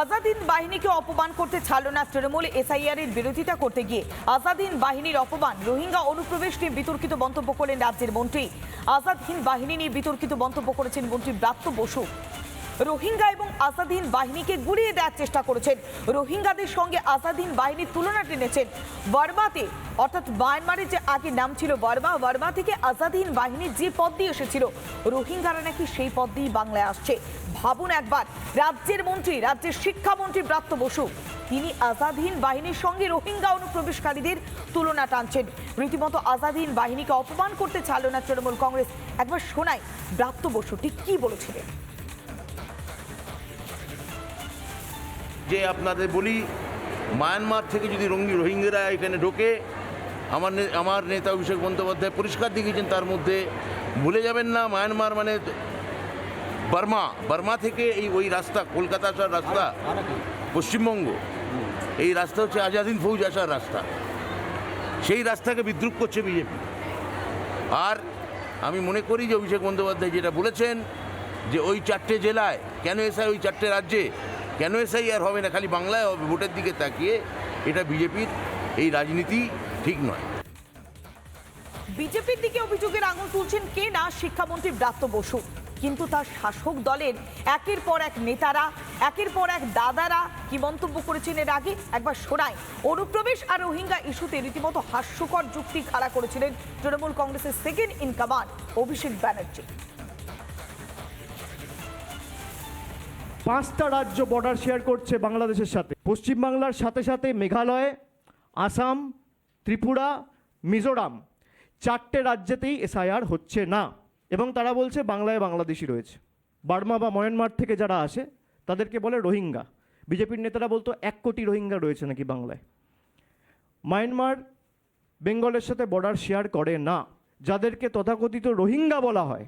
আজাদিন বাহিনীকে অপমান করতে ছাড়ল না তৃণমূল এসআইআর এর বিরোধিতা করতে গিয়ে। আজাদিন বাহিনীর অপমান, রোহিঙ্গা অনুপ্রবেশ নিয়ে বিতর্কিত মন্তব্য করলেন রাজ্যের মন্ত্রী। আজাদহীন বাহিনী নিয়ে বিতর্কিত মন্তব্য করেছেন মন্ত্রী ব্রাত্য বসু। রোহিঙ্গা এবং আজাদহীন বাহিনীকে গুড়িয়ে দেওয়ার চেষ্টা করেছেন। রোহিঙ্গাদের সঙ্গে আজাদহীন বাহিনীর তুলনা টেনেছেন। বার্মাতে অর্থাৎ মায়ানমারের যে আগে নাম ছিল বার্মা বার্মা থেকে আজাদহীন বাহিনীর যে পদ দিয়ে এসেছিল, রোহিঙ্গারা নাকি সেই পদ দিয়েই বাংলায় আসছে। ভাবুন একবার, রাজ্যের মন্ত্রী, রাজ্যের শিক্ষামন্ত্রী ব্রাত্য বসু, তিনি আজাদহীন বাহিনীর সঙ্গে রোহিঙ্গা অনুপ্রবেশকারীদের তুলনা টানছেন। রীতিমতো আজাদহীন বাহিনীকে অপমান করতে ছাড়ল না তৃণমূল কংগ্রেস। একবার শোনায় ব্রাত্য বসু ঠিক কি বলেছিলেন? যে আপনাদের বলি, মায়ানমার থেকে যদি রঙ্গি রোহিঙ্গারা এখানে ঢোকে, আমার আমার নেতা অভিষেক বন্দ্যোপাধ্যায় পরিষ্কার দেখিয়েছেন তার মধ্যে ভুলে যাবেন না, মায়ানমার মানে বার্মা। বার্মা থেকে এই ওই রাস্তা, কলকাতা আসার রাস্তা, পশ্চিমবঙ্গ। এই রাস্তা হচ্ছে আজাদিন ফৌজ আসার রাস্তা। সেই রাস্তাকে বিদ্রুপ করছে বিজেপি। আর আমি মনে করি যে অভিষেক বন্দ্যোপাধ্যায় যেটা বলেছেন, যে ওই চারটে জেলায়, কেন এসআই ওই চারটে রাজ্যে কেন এসআই আর হবে না? খালি বাংলায় হবে ভোটের দিকে তাকিয়ে এটা বিজেপির এই রাজনীতি ঠিক নয়। বিজেপির দিকে অভিযোগের আঙুল তুলছেন কে না শিক্ষামন্ত্রী ব্রাত্য বসু? কিন্তু তার শাসক দলের একের পর এক নেতারা, একের পর এক দাদারা কি মন্তব্য করেছেন এর আগে? একবার শোনায় অনুপ্রবেশ আর রোহিঙ্গা ইস্যুতে রীতিমতো হাস্যকর যুক্তি খাড়া করেছিলেন তৃণমূল কংগ্রেসের second in command, Abhishek Banerjee. পাঁচটা রাজ্য বর্ডার শেয়ার করছে বাংলাদেশের সাথে। পশ্চিমবাংলার সাথে সাথে মেঘালয়, আসাম, ত্রিপুরা, মিজোরাম চারটে রাজ্যেতেই এসআইআর হচ্ছে না। এবং তারা বলছে বাংলায় বাংলাদেশি রয়েছে। বার্মা বা ময়ানমার থেকে যারা আসে, তাদেরকে বলে রোহিঙ্গা। বিজেপির নেতারা বলতো এক কোটি রোহিঙ্গা রয়েছে নাকি বাংলায়। মায়ানমার বেঙ্গলের সাথে বর্ডার শেয়ার করে না। যাদেরকে তথাকথিত রোহিঙ্গা বলা হয়,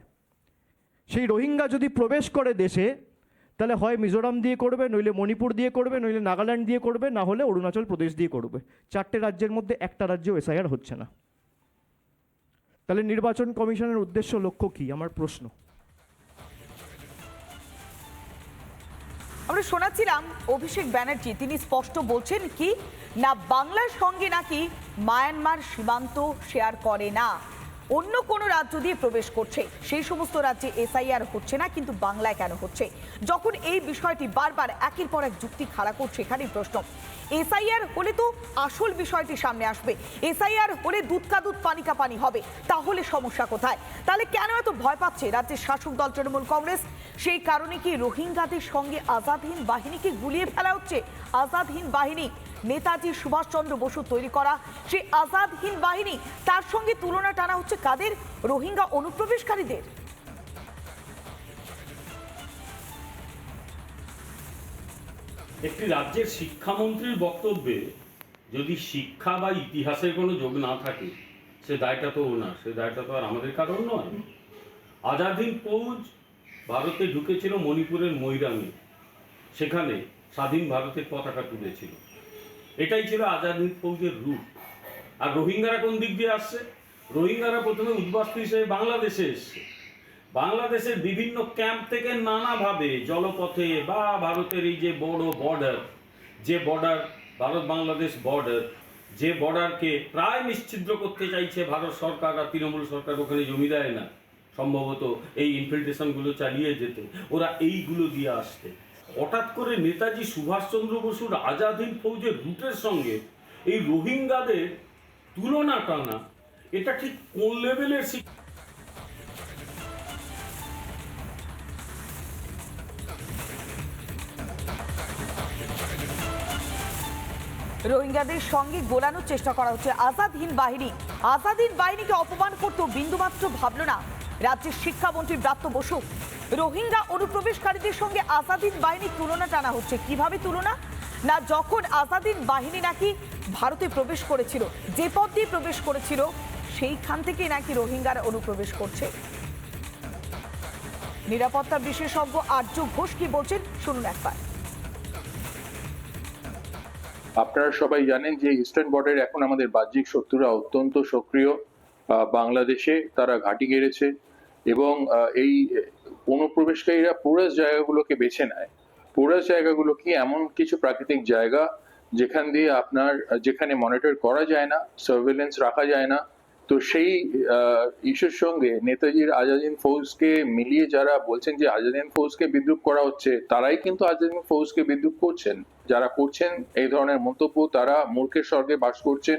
সেই রোহিঙ্গা যদি প্রবেশ করে দেশে তাহলে হয় মিজোরাম দিয়ে করবে, নইলে মণিপুর দিয়ে করবে, নইলে নাগাল্যান্ড দিয়ে করবে, না হলে অরুণাচল প্রদেশ দিয়ে করবে। চারটে রাজ্যের মধ্যে একটা রাজ্যেও এসআইআর হচ্ছে না। তাহলে নির্বাচন কমিশনের উদ্দেশ্য লক্ষ্য কি? আমার প্রশ্ন। আমরা শোনাচ্ছিলাম অভিষেক ব্যানার্জি, তিনি স্পষ্ট বলছেন কি, না বাংলার সঙ্গে নাকি মায়ানমার সীমান্ত শেয়ার করে না। অন্য কোনো রাজ্য দিয়ে প্রবেশ করছে। সেই সমস্ত রাজ্যে এসআইআর হচ্ছে না, কিন্তু বাংলায় কেন হচ্ছে? যখন এই বিষয়টি বারবার একের পর এক যুক্তি খাড়া করছে, এখানেই প্রশ্ন। এসআইআর হলে তো আসল বিষয়টি সামনে আসবে। এসআইআর হলে দুধ কা দুধ, পানি কা পানি হবে। তাহলে সমস্যা কোথায়? তাহলে কেন এত ভয় পাচ্ছে রাজ্যের শাসক দল, তৃণমূল কংগ্রেস? সেই কারণে কি রোহিঙ্গাদের সঙ্গে আজাদহীন বাহিনীকে গুলিয়ে ফেলা হচ্ছে? আজাদহীন বাহিনী নেতাজি সুভাষচন্দ্র বসু তৈরি করা সেই আজাদহীন বাহিনী, তার সঙ্গে তুলনা টানা হচ্ছে কাদের? রোহিঙ্গা অনুপ্রবেশকারীদের। একটি রাজ্যের শিক্ষামন্ত্রীর বক্তব্যে যদি শিক্ষা বা ইতিহাসের কোনো যোগ না থাকে, সে দায়টা তো ওনার, সে দায়টা তো আর আমাদের কারণ নয়। আজাদিন ফৌজ ভারতে ঢুকেছিল মণিপুরের মৈরামে সেখানে স্বাধীন ভারতের পতাকা তুলেছিল। এটাই ছিল আজাদিন ফৌজের রূপ আর রোহিঙ্গারা কোন দিক দিয়ে আসছে? রোহিঙ্গারা প্রথমে উদ্বাস্তু হিসেবে বাংলাদেশে এসছে। বাংলাদেশের বিভিন্ন ক্যাম্প থেকে নানাভাবে জলপথে বা ভারতের এই যে বড় বর্ডার যে বর্ডার ভারত বাংলাদেশ বর্ডার যে বর্ডারকে প্রায় নিশ্চিদ্র করতে চাইছে ভারত সরকার আর তৃণমূল সরকার, ওখানে জমি দেয় না। সম্ভবত এই ইনফিল্ট্রেশনগুলো চালিয়ে যেতে। ওরা এইগুলো দিয়ে আসতে। হঠাৎ করে নেতাজি সুভাষচন্দ্র বসুর আজাদিন ফৌজের রুটের সঙ্গে এই রোহিঙ্গাদের তুলনা টানা, এটা ঠিক কোন লেভেলের শিক্ষা রোহিঙ্গাদের সঙ্গে গোলানোর চেষ্টা করা হচ্ছে আজাদহীন বাহিনী। আজাদহীন বাহিনীকে অপমান করতেও বিন্দুমাত্র ভাবল না রাজ্যের শিক্ষামন্ত্রী ব্রাত্য বসু। রোহিঙ্গা অনুপ্রবেশকারীদের সঙ্গে আজাদিন বাহিনীর তুলনা টানা হচ্ছে। কীভাবে তুলনা? না, যখন আজাদিন বাহিনী নাকি ভারতে প্রবেশ করেছিল, যে পথ দিয়ে প্রবেশ করেছিল, সেইখান থেকেই নাকি রোহিঙ্গারা অনুপ্রবেশ করছে। নিরাপত্তা বিশেষজ্ঞ আর্য ঘোষ কি বলছেন? শুনুন একবার। আপনারা সবাই জানেন যে ইস্টার্ন বর্ডারে এখন আমাদের বাহ্যিক শত্রুরা অত্যন্ত সক্রিয় বাংলাদেশে। তারা ঘাঁটি গেড়েছে এবং এই অনুপ্রবেশকারীরা পুরো জায়গাগুলোকে বেছে নেয়। পোরাস জায়গাগুলো কি এমন কিছু প্রাকৃতিক জায়গা যেখান দিয়ে আপনার, যেখানে মনিটর করা যায় না সার্ভেলেন্স রাখা যায় না? তো সেই ইস্যুর সঙ্গে নেতাজির আজাদিন ফৌজকে মিলিয়ে যারা বলছেন যে আজাদিন ফৌজকে বিদ্রুপ করা হচ্ছে, তারাই কিন্তু আজাদিন ফৌজকে বিদ্রুপ করছেন। যারা করছেন, এই ধরনের মন্তব্য তারা মূর্খের স্বর্গে বাস করছেন।